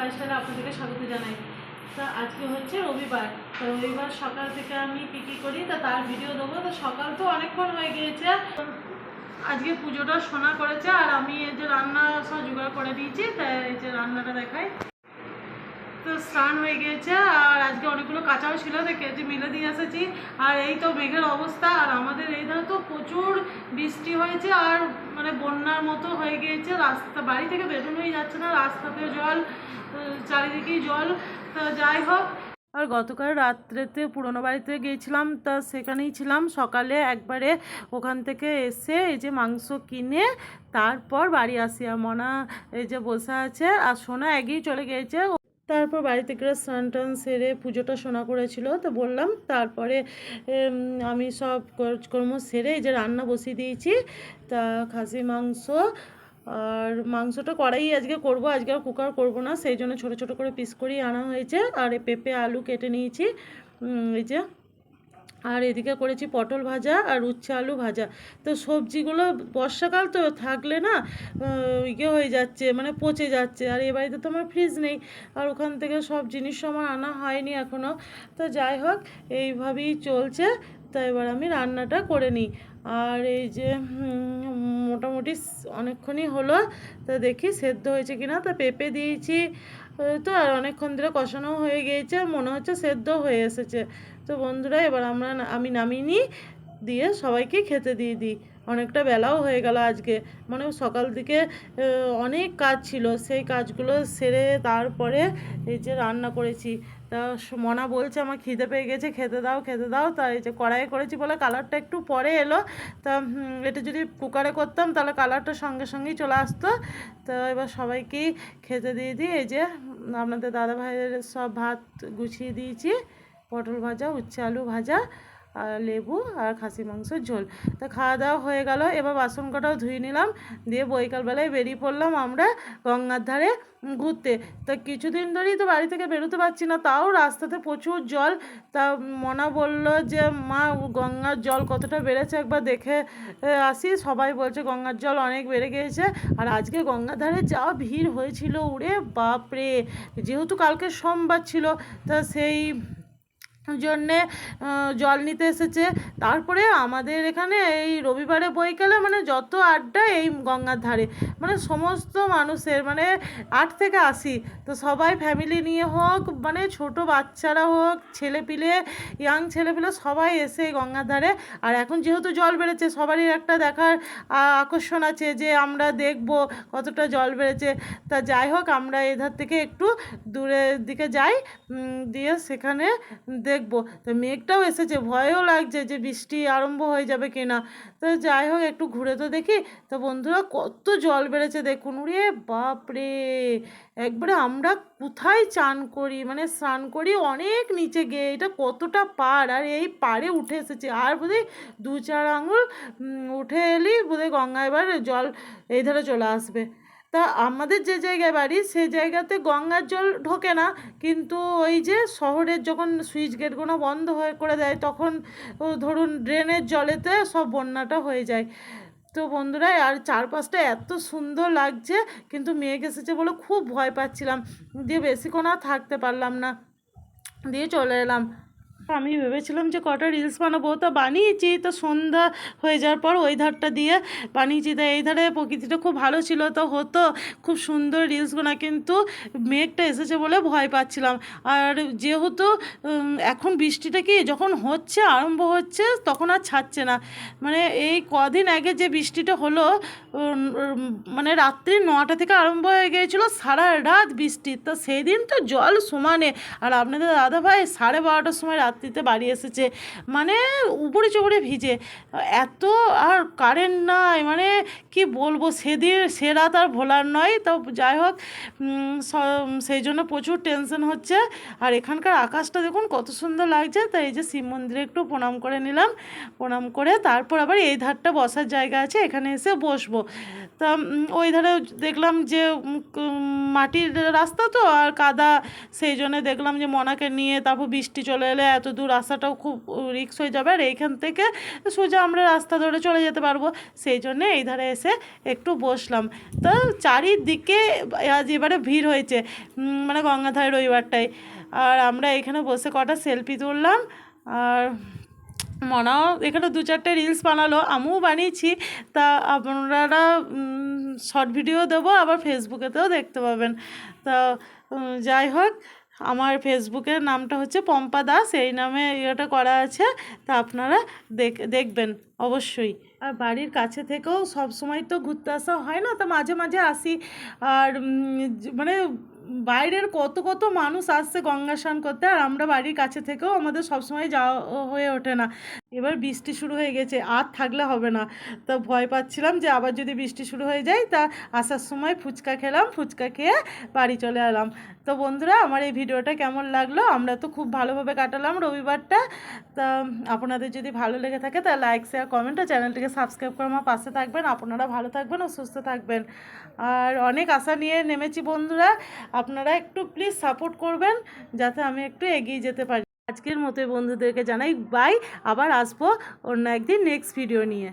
লাইফস্টাইলে আপনাদেরকে স্বাগত জানাই। তা আজকে হচ্ছে রবিবার। তো রবিবার সকাল থেকে আমি কী কী করি, তা তার ভিডিও দেবো। তো সকাল তো অনেকক্ষণ হয়ে গিয়েছে। আজকে পুজোটা সোনা করেছে, আর আমি এই যে রান্না সব জোগাড় করে দিয়েছি তাই এই যে রান্নাটা দেখাই। তো স্নান হয়ে গিয়েছে, আর আজকে অনেকগুলো কাঁচাও ছিল, তো কেটে মিলে দিয়ে এসেছি। আর এই তো মেঘের অবস্থা, আর আমাদের এই ধারে তো প্রচুর বৃষ্টি হয়েছে, আর মানে বন্যার মতো হয়ে গিয়েছে। রাস্তা, বাড়ি থেকে বেরোনোই যাচ্ছে না রাস্তাতে জল চারিদিকেই জল যাই হোক। আর গতকাল রাত্রেতে পুরনো বাড়িতে গিয়েছিলাম, তা সেখানেই ছিলাম। সকালে একবারে ওখান থেকে এসে এই যে মাংস কিনে তারপর বাড়ি আসি। আর মনা এই যে বসে আছে, আর সোনা এগিয়ে চলে গিয়েছে। তারপর বাড়িতে গিয়ে স্নান টান সেরে পুজোটা সোনা করেছিল, তো বললাম তারপরে আমি সব কাজকর্ম সেরে এই যে রান্না বসিয়ে দিয়েছি। তা খাসি মাংস আর মাংসটা কড়াই আজকে করব, আজকে আর কুকার করব না, সেই জন্য ছোটো ছোটো করে পিস করেই আনা হয়েছে। আর পেঁপে, আলু কেটে নিয়েছি। এই যে, আর এদিকে করেছি পটল ভাজা আর উচ্ছে আলু ভাজা। তো সবজিগুলো বর্ষাকাল তো থাকলে না ইয়ে হয়ে যাচ্ছে মানে পচে যাচ্ছে। আর এ বাড়িতে তো আমার ফ্রিজ নেই, আর ওখান থেকে সব জিনিস আমার আনা হয়নি এখনও তো যাই হোক, এইভাবেই চলছে। তো এবার আমি রান্নাটা করে নিই। আর এই যে মোটামুটি অনেকক্ষণই হলো, তা দেখি সেদ্ধ হয়েছে কি না তা পেঁপে দিয়েছি তো আর অনেকক্ষণ ধরে কষানো হয়ে গিয়েছে মনে হচ্ছে সেদ্ধ হয়ে এসেছে। তো বন্ধুরা, এবার আমরা আমি নামিনি দিয়ে সবাইকে খেতে দিয়ে দিই। অনেকটা বেলাও হয়ে গেল আজকে। মানে সকাল দিকে অনেক কাজ ছিল। সেই কাজগুলো সেরে তারপরে এই যে রান্না করেছি। তা মনা বলছে, আমার খিদে পেয়ে গেছে, খেতে দাও খেতে দাও। তা এই যে কড়াইয়ে করেছি বলে কালারটা একটু পরে এলো। তা এটা যদি কুকারে করতাম তাহলে কালারটা সঙ্গে সঙ্গেই চলে আসতো। তো এবার সবাইকেই খেতে দিয়ে দিই। এই যে আপনাদের দাদা ভাইয়ের সব ভাত গুছিয়ে দিয়েছি। পটল ভাজা, উচ্ছে আলু ভাজা। লেবু আর খাসি মাংসের ঝোল। তা খাওয়া দাওয়া হয়ে গেল। এবার বাসন কটাও ধুয়ে নিলাম। দিয়ে বৈকালবেলায় বেরিয়ে পড়লাম আমরা গঙ্গার ধারে ঘুরতে। তা কিছুদিন ধরেই তো বাড়ি থেকে বেরোতে পারছি না। তাও রাস্তাতে প্রচুর জল। তা মনা বলল যে, মা, গঙ্গার জল কতটা বেড়েছে একবার দেখে আসি। সবাই বলছে, গঙ্গার জল অনেক বেড়ে গিয়েছে। আর আজকে গঙ্গার ধারে যা ভিড় হয়েছিল, উড়ে বাপরে! যেহেতু কালকে সোমবার ছিল, তা সেই জন্যে জল নিতে এসেছে। তারপরে আমাদের এখানে এই রবিবারে বৈকালে মানে যত আড্ডা এই গঙ্গার ধারে মানে সমস্ত মানুষের মানে আট থেকে আশি, তো সবাই ফ্যামিলি নিয়ে হোক মানে ছোট বাচ্চারা হোক, ছেলেপিলে ইয়াং ছেলেপিলে সবাই এসে এই গঙ্গার ধারে। আর এখন যেহেতু জল বেড়েছে, সবারই একটা দেখার আকর্ষণ আছে যে আমরা দেখব কতটা জল বেড়েছে। তা যাই হোক, আমরা এধার থেকে একটু দূরের দিকে যাই দিয়ে সেখানে দেখব। তো মেঘটাও এসেছে, ভয়ও লাগছে যে বৃষ্টি আরম্ভ হয়ে যাবে কিনা। তো যাই হোক, একটু ঘুরে তো দেখি। তো বন্ধুরা, কত জল বেড়েছে দেখুন। উড়ে বাপরে! একবারে আমরা কোথায় চান করি? মানে স্নান করি অনেক নিচে গিয়ে। এটা কতটা পাড় আর এই পাড়ে উঠে এসেছে। আর বোধহয় দু চার আঙুল উঠে এলেই বোধহয় গঙ্গা এবার জল এই ধারে চলে আসবে। তা আমাদের যে জায়গায় বাড়ি সেই জায়গাতে গঙ্গার জল ঢোকে না। কিন্তু ওই যে শহরের যখন সুইচ গেটগুলো বন্ধ হয়ে করে দেয়, তখন ধরুন ড্রেনের জলেতে সব বন্যাটা হয়ে যায়। তো বন্ধুরা, আর চারপাশটা এত সুন্দর লাগছে, কিন্তু মেঘ এসেছে বলে খুব ভয় পাচ্ছিলাম। দিয়ে বেশিক্ষণ আর থাকতে পারলাম না। দিয়ে চলে এলাম। আমি ভেবেছিলাম যে কটা রিলস বানাবো। তা বানিয়েছি, তো সন্ধ্যা হয়ে যাওয়ার পর ওই ধারটা দিয়ে বানিয়েছি। তা এই ধারে প্রকৃতিটা খুব ভালো ছিল, তো হতো। খুব সুন্দর রিলসগুলো কিন্তু মেঘটা এসেছে বলে ভয় পাচ্ছিলাম। আর যেহেতু এখন বৃষ্টিটা কি যখন হচ্ছে, আরম্ভ হচ্ছে, তখন আর ছাড়ছে না। মানে এই কদিন আগে যে বৃষ্টিটা হলো মানে রাত্রি নটা থেকে আরম্ভ হয়ে গিয়েছিল সারা রাত বৃষ্টি। তো সেই দিন তো জল সমানে। আর আপনাদের দাদা ভাই সাড়ে বারোটার সময় রাত্রিতে বাড়ি এসেছে। মানে উপরে চুপড়ে ভিজে। এত আর কারেন্ট নাই। মানে কি বলব? সেদিন, সে রাত আর ভোলার নয়। তো যাই হোক সেই জন্য প্রচুর টেনশন হচ্ছে। আর এখানকার আকাশটা দেখুন, কত সুন্দর লাগছে। তাই এই যে শিব মন্দিরে একটু প্রণাম করে নিলাম। প্রণাম করে তারপর আবার এই ধারটা বসার জায়গা আছে। এখানে এসে বসবো। তা ওই ধারে দেখলাম যে মাটির রাস্তা তো আর কাদা। সেই জন্য দেখলাম যে মনাকে নিয়ে তারপর বৃষ্টি চলে এলে এত দূর আসাটাও খুব রিক্স হয়ে যাবে, আর এইখান থেকে সোজা আমরা রাস্তা ধরে চলে যেতে পারব। সেই জন্যে এই ধারে এসে একটু বসলাম। তো চারিদিকে আজ এবারে ভিড় হয়েছে মানে গঙ্গাধারে রবিবারটায়। আর আমরা এখানে বসে কটা সেলফি তুললাম, আর মনাও এখানে দু চারটে রিলস বানালো, আমিও বানিয়েছি। তা আপনারা শর্ট ভিডিও দেবো, আবার ফেসবুকেতেও দেখতে পাবেন। তা যাই হোক আমার ফেসবুকের নামটা হচ্ছে পম্পা দাস, এই নামে ইয়েটা করা আছে, তা আপনারা দেখ, দেখবেন, অবশ্যই। আর বাড়ির কাছে থেকেও সব সময় তো ঘুরতে আসা হয় না, তো মাঝে মাঝে আসি। আর মানে বাইরের কত কত মানুষ আসছে গঙ্গা স্নান করতে, আর আমরা বাড়ির কাছে থেকেও আমাদের সবসময় যাওয়া হয়ে ওঠে না। এবার বৃষ্টি শুরু হয়ে গেছে, আর থাকলে হবে না। তো ভয় পাচ্ছিলাম যে আবার যদি বৃষ্টি শুরু হয়ে যায়, তা আসার সময় ফুচকা খেলাম, ফুচকা খেয়ে বাড়ি চলে এলাম। তো বন্ধুরা, আমার এই ভিডিওটা কেমন লাগল? আমরা তো খুব ভালোভাবে কাটালাম রবিবারটা। তা আপনাদের যদি ভালো লেগে থাকে, তা লাইক শেয়ার কমেন্ট আর চ্যানেলটিকে সাবস্ক্রাইব করে আমার পাশে থাকবেন। আপনারা ভালো থাকবেন ও সুস্থ থাকবেন। আর অনেক আশা নিয়ে নেমেছি বন্ধুরা। আপনারা একটু প্লিজ সাপোর্ট করবেন, যাতে আমি একটু এগিয়ে যেতে পারি। আজকের মতোই বন্ধুদেরকে জানাই বাই আবার আসব অন্য একদিন নেক্সট ভিডিও নিয়ে।